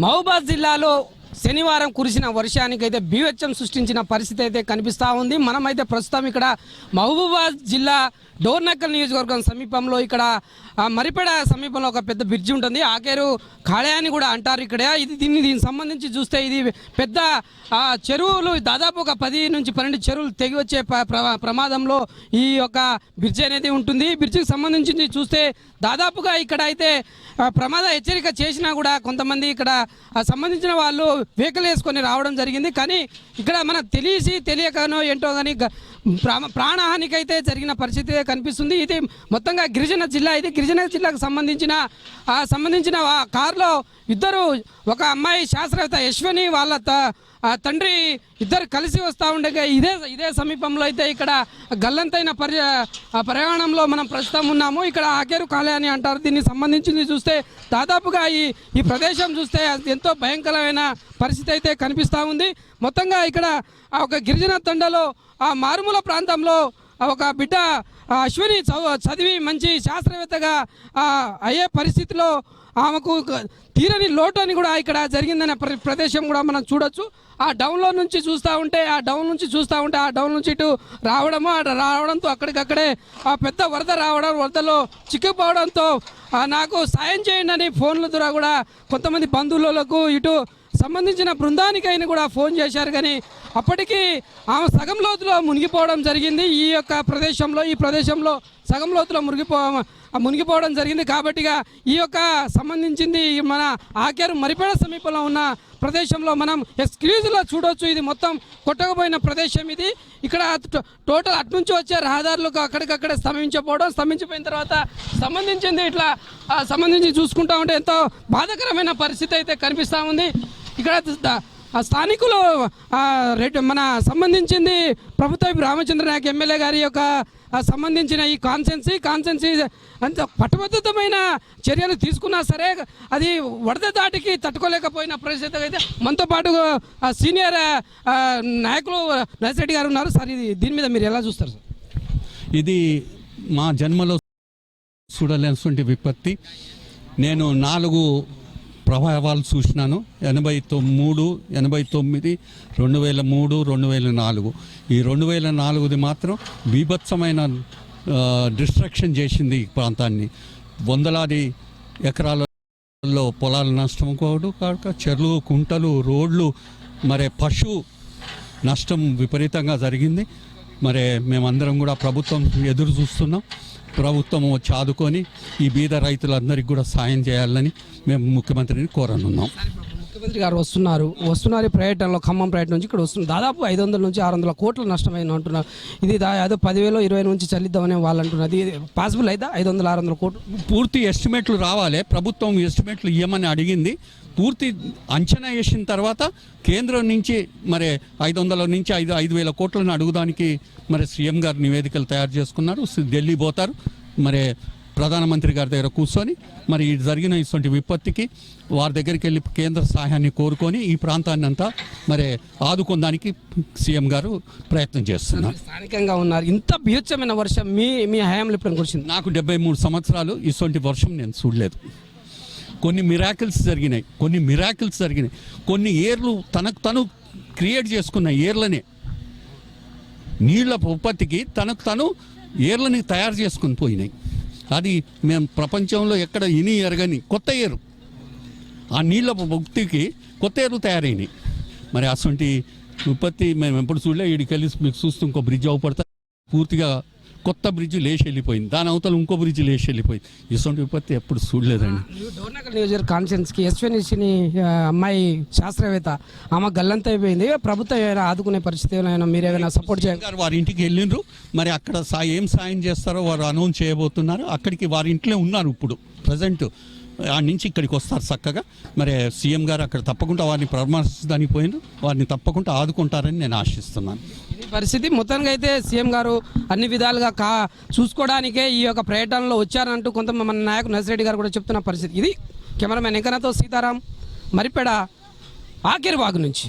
మహబూబాద్ జిల్లాలో శనివారం కురిసిన వర్షానికి అయితే బీవెచ్చం సృష్టించిన పరిస్థితి అయితే కనిపిస్తూ ఉంది. మనమైతే ప్రస్తుతం ఇక్కడ మహబూబాద్ జిల్లా డోర్నక్కల్ నియోజకవర్గం సమీపంలో ఇక్కడ మరిపేడ సమీపంలో ఒక పెద్ద బ్రిడ్జి ఉంటుంది. ఆకేరు ఖాళే అని కూడా అంటారు ఇక్కడ. ఇది దీన్ని దీనికి సంబంధించి చూస్తే ఇది పెద్ద చెరువులు దాదాపు ఒక పది నుంచి పన్నెండు చెరువులు తెగి వచ్చే ప్రమాదంలో ఈ యొక్క బ్రిడ్జి అనేది ఉంటుంది. బ్రిడ్జికి సంబంధించి చూస్తే దాదాపుగా ఇక్కడ అయితే ప్రమాద హెచ్చరిక చేసినా కూడా కొంతమంది ఇక్కడ సంబంధించిన వాళ్ళు వెహికల్ వేసుకొని రావడం జరిగింది. కానీ ఇక్కడ మనకు తెలిసి తెలియకనో ఏంటో కానీ గ- ప్రాణహానికి అయితే జరిగిన పరిస్థితి కనిపిస్తుంది. ఇది మొత్తంగా గిరిజన జిల్లా ఇది. గిరిజన జిల్లాకు సంబంధించిన సంబంధించిన కారులో ఇద్దరు ఒక అమ్మాయి శాస్త్రవేత్త యశ్వని వాళ్ళ తండ్రి ఇద్దరు కలిసి వస్తూ ఉండగా ఇదే ఇదే సమీపంలో అయితే ఇక్కడ గల్లంతైన పర్య ప్రయాణంలో మనం ప్రస్తుతం ఉన్నాము. ఇక్కడ ఆకేరు కాలే అని అంటారు. దీనికి సంబంధించింది చూస్తే దాదాపుగా ఈ ఈ ప్రదేశం చూస్తే అది ఎంతో భయంకరమైన పరిస్థితి అయితే కనిపిస్తూ ఉంది. మొత్తంగా ఇక్కడ ఆ ఒక గిరిజన తండలో ఆ మారుమూల ప్రాంతంలో ఒక బిడ్డ అశ్విని చదివి మంచి శాస్త్రవేత్తగా అయ్యే పరిస్థితిలో ఆమెకు తీరని లోటు అని కూడా ఇక్కడ జరిగిందనే ప్ర- ప్రదేశం కూడా మనం చూడొచ్చు. ఆ డౌన్లో నుంచి చూస్తూ ఉంటే ఆ డౌన్ నుంచి చూస్తూ ఉంటే ఆ డౌన్ నుంచి ఇటు రావడము అటు రావడంతో అక్కడికక్కడే ఆ పెద్ద వరద రావడం వరదలో చిక్కుపోవడంతో నాకు సాయం చేయండి అని ఫోన్ల ద్వారా కూడా కొంతమంది బంధువులకు ఇటు సంబంధించిన బృందానికైనా కూడా ఫోన్ చేశారు. కానీ అప్పటికీ ఆమె సగం లోతులో మునిగిపోవడం జరిగింది. ఈ యొక్క ప్రదేశంలో ఈ ప్రదేశంలో సగం లోతులో మునిగిపో మునిగిపోవడం జరిగింది. కాబట్టిగా ఈ యొక్క సంబంధించింది మన ఆకేరు మరిపేడ సమీపంలో ఉన్న ప్రదేశంలో మనం ఎక్స్క్లూజివ్లో చూడవచ్చు ఇది మొత్తం కొట్టకపోయిన ప్రదేశం ఇది. ఇక్కడ టోటల్ అట్నుంచి వచ్చే రహదారులకు అక్కడికక్కడే స్తంభించకపోవడం స్తంభించిపోయిన తర్వాత సంబంధించింది ఇట్లా సంబంధించి చూసుకుంటా ఉంటే ఎంతో బాధాకరమైన పరిస్థితి అయితే కనిపిస్తూ ఉంది. ఇక్కడ స్థానికులు రెడ్ మన సంబంధించింది ప్రభుత్వ రామచంద్ర నాయక్ ఎమ్మెల్యే గారి యొక్క సంబంధించిన ఈ కాన్సెన్సీ కాన్సెన్సీ అంత పట్టుబద్ధమైన చర్యలు తీసుకున్నా సరే అది వరద దాటికి తట్టుకోలేకపోయిన పరిస్థితి అయితే మనతో పాటు ఆ, సీనియర్ నాయకులు నరసిరెడ్డి గారు ఉన్నారు. సార్ ఇది దీని మీద మీరు ఎలా చూస్తారు సార్? ఇది మా జన్మలో చూడలేనటువంటి విపత్తి. నేను నాలుగు ప్రభావాలు చూసినాను. ఎనభై మూడు ఎనభై తొమ్మిది రెండు వేల మూడు రెండు వేల నాలుగు. ఈ రెండు వేల నాలుగుది మాత్రం బీభత్సమైన డిస్ట్రక్షన్ చేసింది ఈ ప్రాంతాన్ని. వందలాది ఎకరాలలో పొలాల నష్టం కోడు కాక చెరువు కుంటలు రోడ్లు మరి పశు నష్టం విపరీతంగా జరిగింది. మరి మేమందరం కూడా ప్రభుత్వం ఎదురు చూస్తున్నాం. ప్రభుత్వము చాదుకొని ఈ బీద రైతులందరికీ కూడా సాయం చేయాలని మేము ముఖ్యమంత్రిని కోరనున్నాం. ముఖ్యమంత్రి గారు వస్తున్నారు. వస్తున్నారు ఈ పర్యటనలో ఖమ్మం పర్యటన నుంచి ఇక్కడ వస్తున్నారు. దాదాపు ఐదు వందల నుంచి ఆరు వందల కోట్ల నష్టమైన అంటున్నారు. ఇది ఏదో పదివేలు ఇరవై నుంచి చల్లిద్దామనే వాళ్ళు అంటున్నారు. ఇది పాసిబుల్ అయితే ఐదు వందల ఆరు వందల కోట్లు? పూర్తి ఎస్టిమేట్లు రావాలి. ప్రభుత్వం ఎస్టిమేట్లు ఇవ్వమని అడిగింది. పూర్తి అంచనా వేసిన తర్వాత కేంద్రం నుంచి మరి ఐదు వందల నుంచి ఐదు ఐదు వేల కోట్లను అడుగుదానికి మరి సీఎం గారు నివేదికలు తయారు చేసుకున్నారు. ఢిల్లీ పోతారు. మరి ప్రధానమంత్రి గారి దగ్గర కూర్చొని మరి జరిగిన ఇటువంటి విపత్తికి వారి దగ్గరికి వెళ్ళి కేంద్ర సహాయాన్ని కోరుకొని ఈ ప్రాంతాన్ని అంతా మరి ఆదుకోవడానికి సీఎం గారు ప్రయత్నం చేస్తున్నారు. స్థానికంగా ఉన్నారు. ఇంత బీభత్సమైన వర్షం మీ మీ హయాంలో ఇప్పుడు కురిసింది? నాకు డెబ్బై మూడు సంవత్సరాలు ఇటువంటి వర్షం నేను చూడలేదు. కొన్ని మిరాకిల్స్ జరిగినాయి. కొన్ని మిరాకిల్స్ జరిగినాయి. కొన్ని ఏర్లు తనకు తను క్రియేట్ చేసుకున్న ఏర్లనే నీళ్ళ ఉత్పత్తికి తనకు తను ఏర్లని తయారు చేసుకుని పోయినాయి. అది మేము ప్రపంచంలో ఎక్కడ ఇని ఎరగని కొత్త ఏరు. ఆ నీళ్ళ భక్తికి కొత్త ఏరు తయారైనాయి. మరి అటువంటి ఉత్పత్తి మేము ఎప్పుడు చూడలే వీడికి వెళ్ళి మీకు చూస్తూ ఇంకో బ్రిడ్జ్ అవపడతా పూర్తిగా కొత్త బ్రిడ్జ్ లేచి వెళ్ళిపోయింది దాని అవతల ఇంకో బ్రిడ్జ్ లేచి వెళ్ళిపోయింది ఇటువంటి విపత్తి ఎప్పుడు చూడలేదండి. డోర్నగర్ నియోజకవర్గ కాన్ఫరెన్స్కి ఎస్వెనిసిని అమ్మాయి శాస్త్రవేత్త ఆమె గల్లంత అయిపోయింది. ప్రభుత్వం ఏమైనా ఆదుకునే పరిస్థితి ఏమైనా మీరు ఏమైనా సపోర్ట్ చేయాలి? వారి ఇంటికి వెళ్ళిండ్రు. మరి అక్కడ ఏం సాయం చేస్తారో వారు అనౌన్స్ చేయబోతున్నారు. అక్కడికి వారి ఇంట్లో ఉన్నారు ఇప్పుడు ప్రజెంట్. ఆ నుంచి ఇక్కడికి వస్తారు చక్కగా. మరి సీఎం గారు అక్కడ తప్పకుండా వారిని పరామర్శించడానికి పోయిండ్రు వారిని తప్పకుండా ఆదుకుంటారని నేను ఆశిస్తున్నాను. పరిస్థితి. మొత్తానికి అయితే సీఎం గారు అన్ని విధాలుగా కా చూసుకోవడానికే ఈ యొక్క పర్యటనలో వచ్చారంటూ కొంత మన నాయకుడు నర్సిరెడ్డి గారు కూడా చెప్తున్న పరిస్థితి. ఇది కెమెరామెన్ వెంకన్నతో సీతారాం. మరిపెడ ఆఖరి బాగు నుంచి.